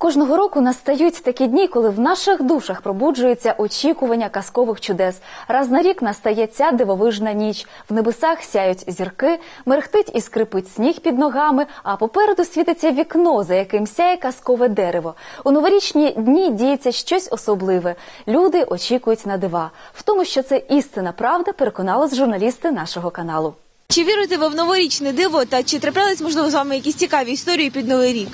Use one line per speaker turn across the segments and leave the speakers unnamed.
Кожного року настають такі дні, коли в наших душах пробуджується очікування казкових чудес. Раз на рік настає ця дивовижна ніч. В небесах сяють зірки, мерехтить і скрипить сніг під ногами, а попереду світиться вікно, за яким сяє казкове дерево. У новорічні дні діється щось особливе. Люди очікують на дива. В тому, що це істина правда, переконались журналісти нашого каналу.
Чи вірите ви в новорічне диво та чи траплялись, можливо, з вами якісь цікаві історії під новий рік?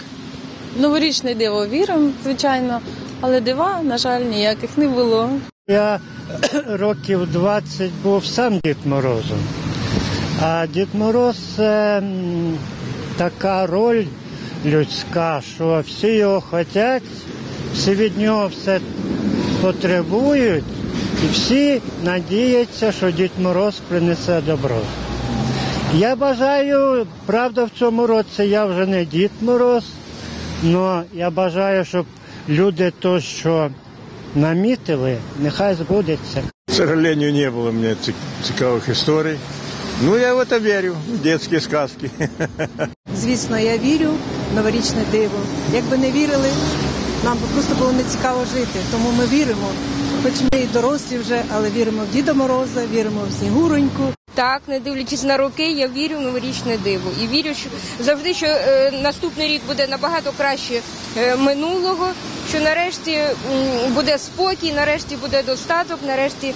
Новорічне диво віримо, звичайно, але дива, на жаль, ніяких не було.
Я років 20 був сам Дід Морозом. А Дід Мороз це така роль людська, що всі його хочуть, всі від нього все потребують, і всі надіються, що Дід Мороз принесе добро. Я бажаю, правда, в цьому році я вже не Дід Мороз, але я бажаю, щоб люди то, що намітили, нехай збудеться.
К сожалению, не было у меня цик- цікавых историй. Ну, я в это верю, в детские сказки.
Звісно, я вірю в новорічне диво. Якби не вірили, нам би просто було не цікаво жити. Тому ми віримо. Хоч ми і дорослі вже, але віримо в Діда Мороза, віримо в Снігуроньку.
Так, не дивлячись на роки, я вірю в новорічне диво і вірю, що завжди, що е, наступний рік буде набагато краще е, минулого. Що нарешті м, буде спокій, нарешті буде достаток, нарешті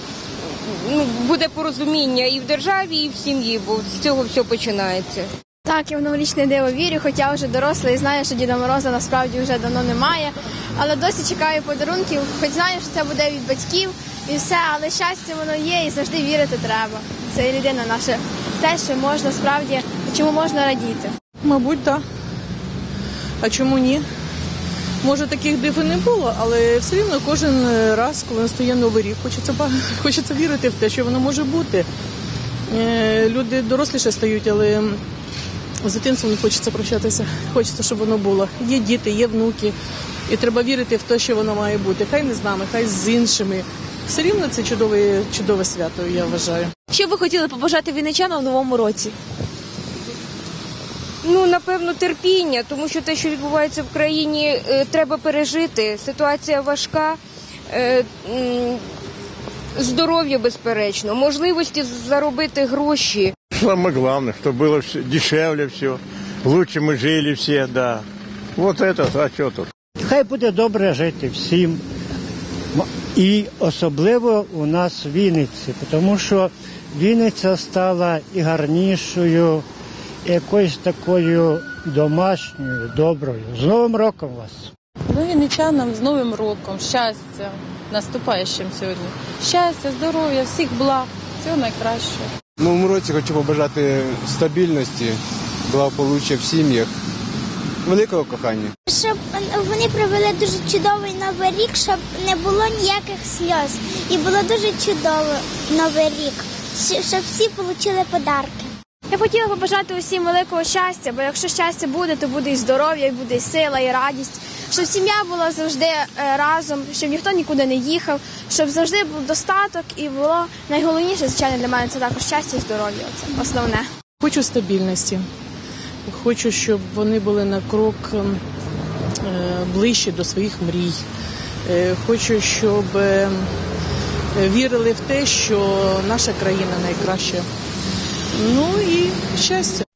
ну, буде порозуміння і в державі, і в сім'ї, бо з цього все починається.
Так, я в новорічне диво вірю, хоча вже доросла і знаю, що Діда Мороза насправді вже давно немає. Але досі чекаю подарунків, хоч знаю, що це буде від батьків і все, але щастя воно є і завжди вірити треба. Це єдине наше те, що можна справді, чому можна радіти.
Мабуть, так. А чому ні? Може, таких див і не було, але все рівно кожен раз, коли настає новий рік, хочеться, хочеться вірити в те, що воно може бути. Е, Люди доросліше стають, але з дитинством не хочеться прощатися. Хочеться, щоб воно було. Є діти, є внуки. І треба вірити в те, що воно має бути. Хай не з нами, хай з іншими Все рівно це чудове, чудове свято, я вважаю.
Що б ви хотіли побажати вінничанам в новому році?
Ну, напевно, терпіння, тому що те, що відбувається в країні, е, треба пережити. Ситуація важка, е, м, здоров'я безперечно, можливості заробити гроші.
Самое главное, чтобы было все дешевле все, лучше мы жили все, да. Вот это, а что тут?
Хай буде добре жити всім. І особливо у нас в Вінниці, тому що Вінниця стала і гарнішою, і якоюсь такою домашньою, доброю. З Новим роком вас!
Ну, вінничанам з Новим роком, щастя, наступаючим сьогодні. Щастя, здоров'я, всіх благ, всього найкращого.
В новому році хочу побажати стабільності, благополуччя в сім'ях, великого кохання.
Щоб вони провели дуже чудовий новий рік, щоб не було ніяких сльоз. І було дуже чудово новий рік, щоб всі отримали подарки.
Я б хотіла побажати усім великого щастя, бо якщо щастя буде, то буде і здоров'я, і буде і сила, і радість. Щоб сім'я була завжди е, разом, щоб ніхто нікуди не їхав, щоб завжди був достаток і було найголовніше, звичайно, для мене це також щастя і здоров'я. Це основне.
Хочу стабільності. Хочу, щоб вони були на крок ем, ближче до своїх мрій. Е, Хочу, щоб е, вірили в те, що наша країна найкраща. Ну і щастя.